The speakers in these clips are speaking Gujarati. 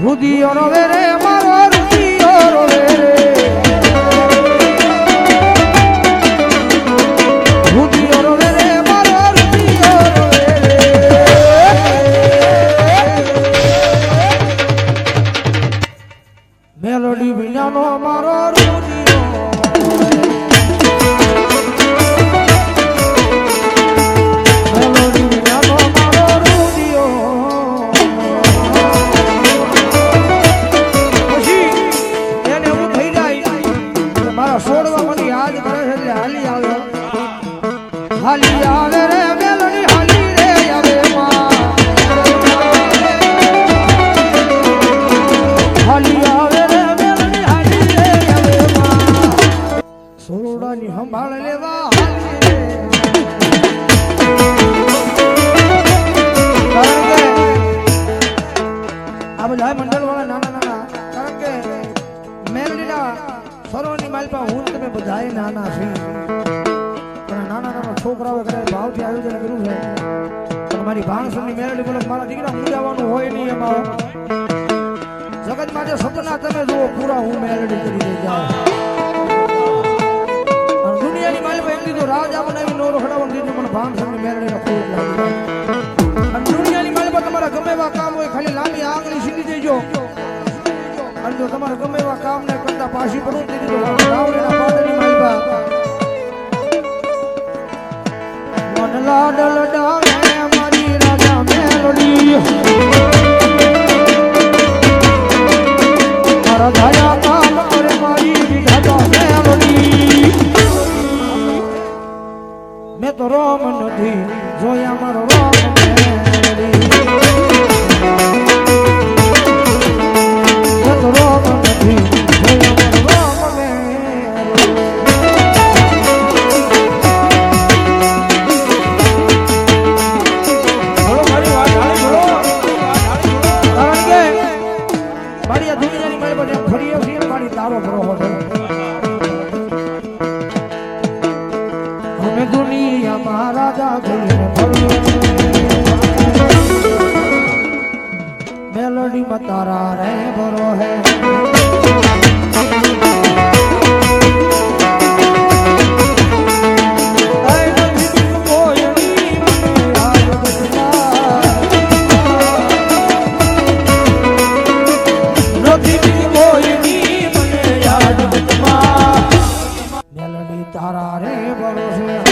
ভুদি অনবেরে মারো સોરડાની સંભાળ લેવા આ બધા મંડળ વાળા નાના નાના, કારણ કે મેલડીના સરોની માલપા હું ને તમે બધાય નાના છે પણ નાના નાના છોકરાઓ કદાચ ભાવથી આયોજન કર્યું છે. પણ મારી ભાણસરની મેલડી બોલે મારા દીકરા મૂજાવાનું હોય નહીં એમાં. જગત માટે સપના તમે જુઓ, પૂરા હું મેલડી કરી દઈ જાઉં દુનિયાની માલપા એમ કીધું, રાજા બનાવી નો રખડાવવાનું દીધું પણ ભાણસરની મેલડીને ખૂબ લાગી જાય. અને દુનિયાની માલપા તમારા ગમે એવા કામ હોય, ખાલી લાંબી આંગળી સીધી દેજો. અને જો તમારે ગમે એવા કામ ને કરતા પાછી પડું તે દીધું રાવણીના પાદરની માલપા મન લાડલ ડાલે મારી રાજા મેલડી. મારા તો રોમ નથી. જોયા મારો રોમ todos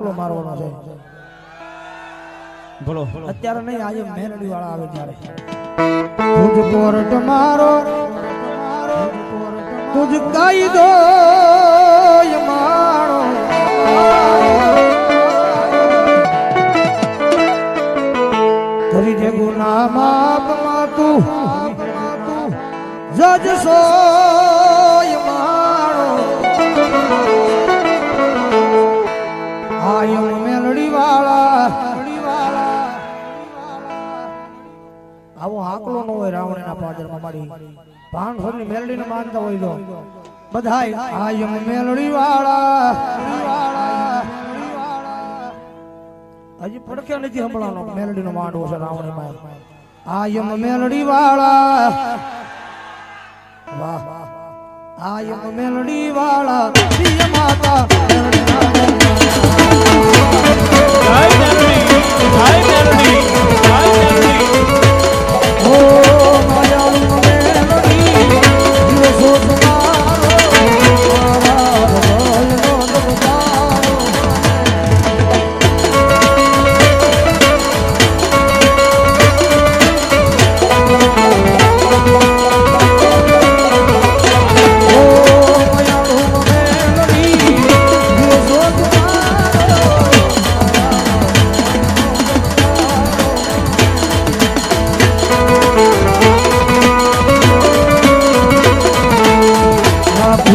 હાંકલો મારવાનો છે. બોલો. અત્યારે નહીં આજે મેલડી વાળા આવે ત્યારે. તુજ પોરટ મારો તુજ કાયદો મારો. કરી દે ગુના માપમાં તું. જજ સોય ભાણસરની મેલડી ને માનતા હોય તો. બધા આયમ મેલડી વાળા હજી પડકે નથી હમણાંનો. મેલડી નો માંડવો છે રાવણી માં આયમ મેલડી વાળા વાહ આયમ મેલડી વાળા માતા Meldi hi Meldi. Hi Meldi. Hi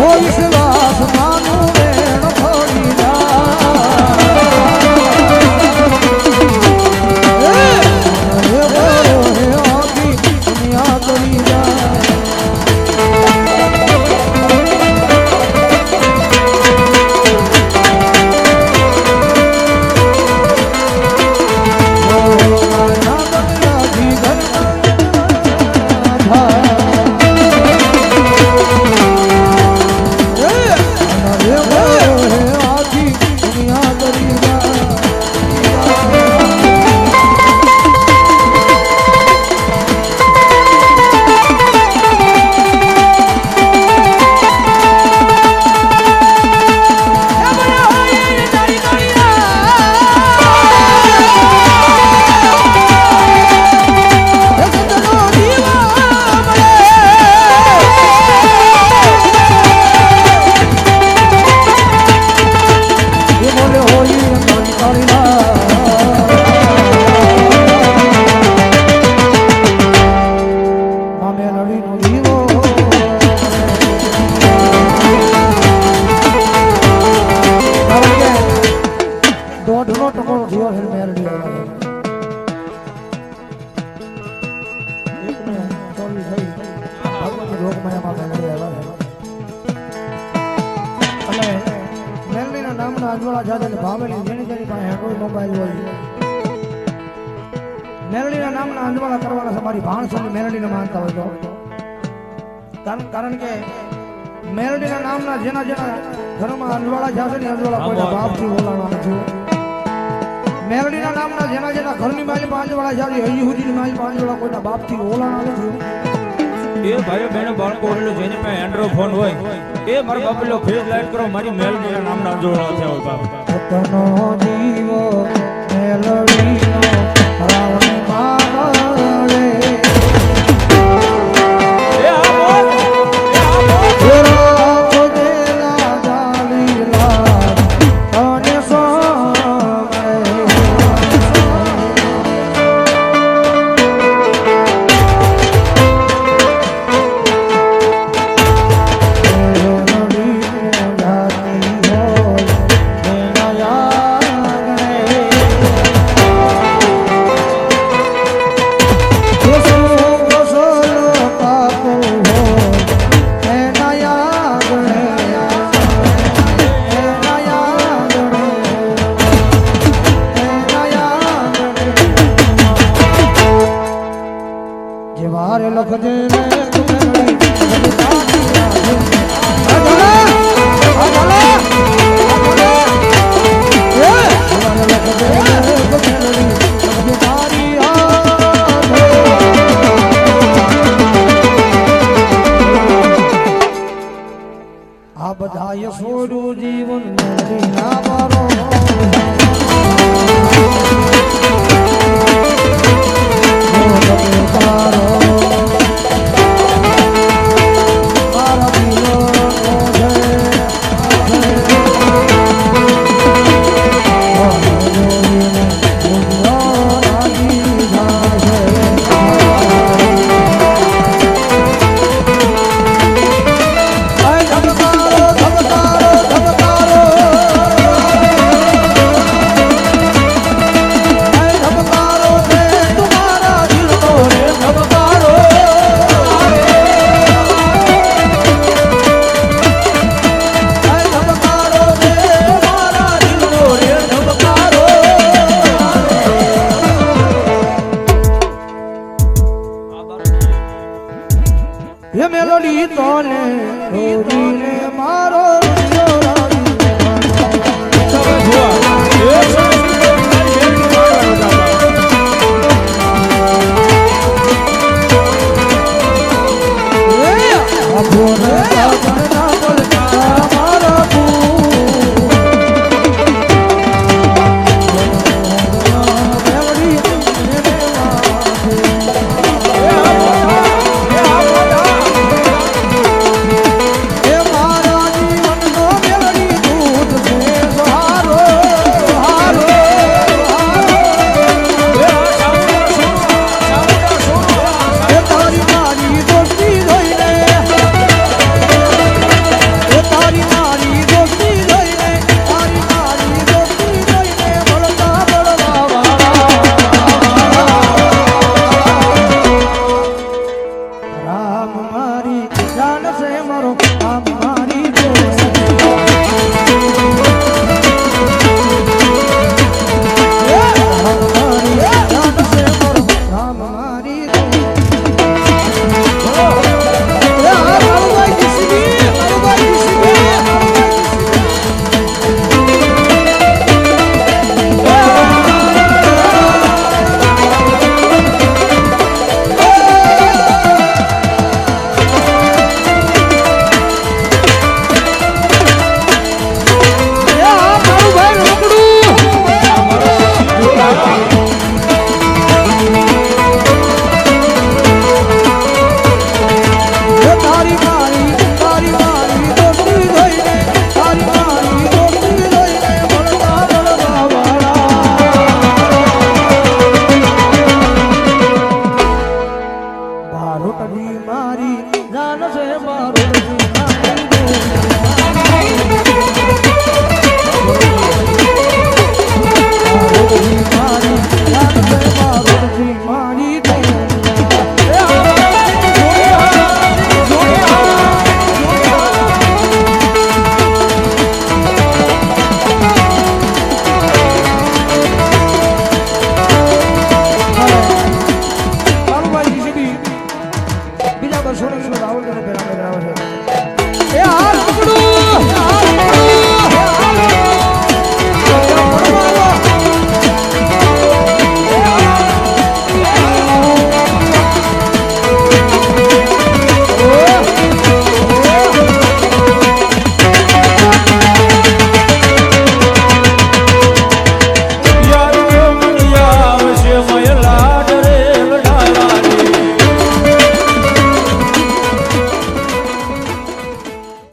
What? Mobile હોય મેલડીના નામના અંજવાળા કરવાના છે મારી ભાણસોની મેલડીને માનતા હોય તો. કારણ કારણ કે મેલડીના નામના જેના જેના ઘરમાં અંજવાળા જાશે ને અંજવાળા કોઈના બાપથી બોલાણા છે મેલડીના નામના જેના જેના ઘરની માલી પાંજવાળા જાશે હજી સુધીની માલી પાંજવાળા કોઈના બાપથી ઓલાણા નથી. એ ભાઈઓ બહેનો, બાળકો એટલે જેની પાસે એન્ડ્રોઈડ ફોન હોય, એ મારા બાપલો ફેસ લાઈટ કરો, મારી મેલ નામના જોડો છે બાપ. પોતાનો જીવો મેલડીનો રાવણ બધાય સોરું જીવન. ના બરો I don't know.